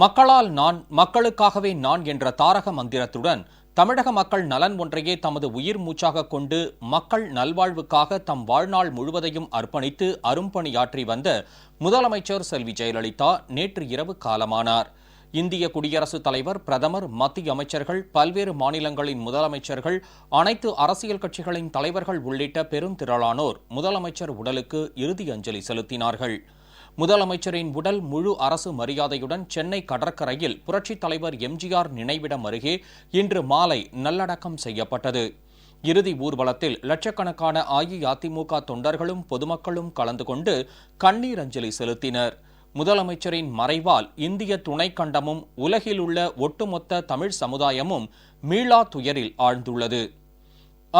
மக்களால் நான் மக்களுக்காகவே நான் என்ற தாரக மந்திரத்துடன் தமிழக மக்கள் நலன் ஒன்றையே தமது உயிர் மூச்சாக கொண்டு மக்கள் நல்வாழ்வுக்காக தம் வாழ்நாள் முழுவதையும் அர்ப்பணித்து அரும்பணியாற்றி வந்த முதலமைச்சர் செல்வி ஜெயலலிதா நேற்று இரவு காலமானார். இந்திய குடியரசுத் தலைவர் பிரதமர் மத்திய அமைச்சர்கள் பல்வேறு மாநிலங்களின் முதலமைச்சர்கள் அனைத்து அரசியல் கட்சிகளின் தலைவர்கள் உள்ளிட்ட பெரும் திரளானோர் முதலமைச்சர் உடலுக்கு இறுதி அஞ்சலி செலுத்தினார்கள். முதலமைச்சரின் உடல் முழு அரசு மரியாதையுடன் சென்னை கடற்கரையில் புரட்சித் தலைவர் எம்ஜிஆர் நினைவிடம் அருகே இன்று மாலை நல்லடக்கம் செய்யப்பட்டது. இறுதி ஊர்வலத்தில் லட்சக்கணக்கான அஇஅதிமுக தொண்டர்களும் பொதுமக்களும் கலந்து கொண்டு கண்ணீர் அஞ்சலி செலுத்தினர். முதலமைச்சரின் மறைவால் இந்திய துணைக்கண்டமும் உலகில் உள்ள ஒட்டுமொத்த தமிழ் சமுதாயமும் மீளா துயரில் ஆழ்ந்துள்ளது.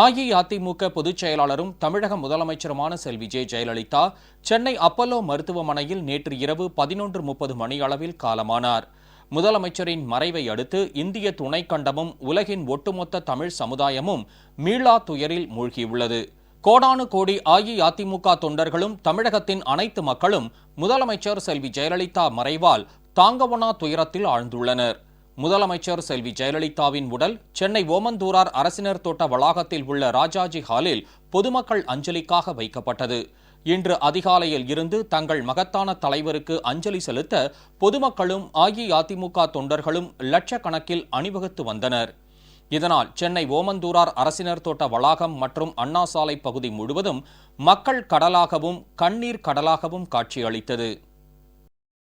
அஇஅதிமுக பொதுச் செயலாளரும் தமிழக முதலமைச்சருமான செல்வி ஜே ஜெயலலிதா சென்னை அப்பல்லோ மருத்துவமனையில் நேற்று இரவு பதினொன்று முப்பது மணியளவில் காலமானார். முதலமைச்சரின் மறைவை அடுத்து இந்திய துணைக்கண்டமும் உலகின் ஒட்டுமொத்த தமிழ் சமுதாயமும் மீளா துயரில் மூழ்கியுள்ளது. கோடானு கோடி அஇஅதிமுக தொண்டர்களும் தமிழகத்தின் அனைத்து மக்களும் முதலமைச்சர் செல்வி ஜெயலலிதா மறைவால் தாங்கவனா துயரத்தில் ஆழ்ந்துள்ளனர். முதலமைச்சர் செல்வி ஜெயலலிதாவின் உடல் சென்னை ஓமந்தூரார் அரசினர் தோட்ட வளாகத்தில் உள்ள ராஜாஜி ஹாலில் பொதுமக்கள் அஞ்சலிக்காக வைக்கப்பட்டது. இன்று அதிகாலையில் இருந்து தங்கள் மகத்தான தலைவருக்கு அஞ்சலி செலுத்த பொதுமக்களும் அஇஅதிமுக தொண்டர்களும் லட்சக்கணக்கில் அணிவகுத்து வந்தனர். இதனால் சென்னை ஓமந்தூரார் அரசினர் தோட்ட வளாகம் மற்றும் அண்ணா சாலை பகுதி முழுவதும் மக்கள் கடலாகவும் கண்ணீர் கடலாகவும் காட்சியளித்தது.